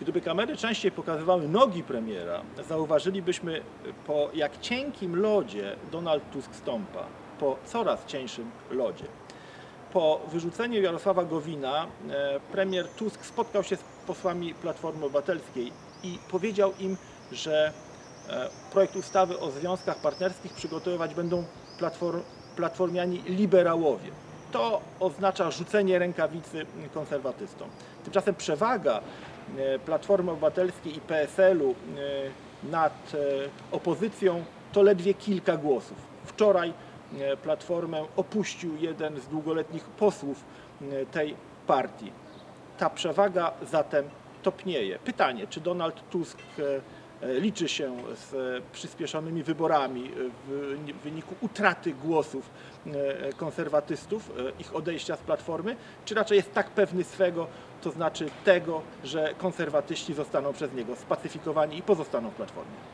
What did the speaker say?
Gdyby kamery częściej pokazywały nogi premiera, zauważylibyśmy po jak cienkim lodzie Donald Tusk stąpa, po coraz cieńszym lodzie. Po wyrzuceniu Jarosława Gowina e, premier Tusk spotkał się z posłami Platformy Obywatelskiej i powiedział im, że e, projekt ustawy o związkach partnerskich przygotowywać będą platform, platformiani liberałowie. To oznacza rzucenie rękawicy konserwatystom. Tymczasem przewaga e, Platformy Obywatelskiej i PSL-u e, nad e, opozycją to ledwie kilka głosów. Wczoraj Platformę opuścił jeden z długoletnich posłów tej partii. Ta przewaga zatem topnieje. Pytanie, czy Donald Tusk liczy się z e, przyspieszonymi wyborami e, w wyniku utraty głosów e, konserwatystów, e, ich odejścia z Platformy, czy raczej jest tak pewny swego, to znaczy tego, że konserwatyści zostaną przez niego spacyfikowani i pozostaną w Platformie?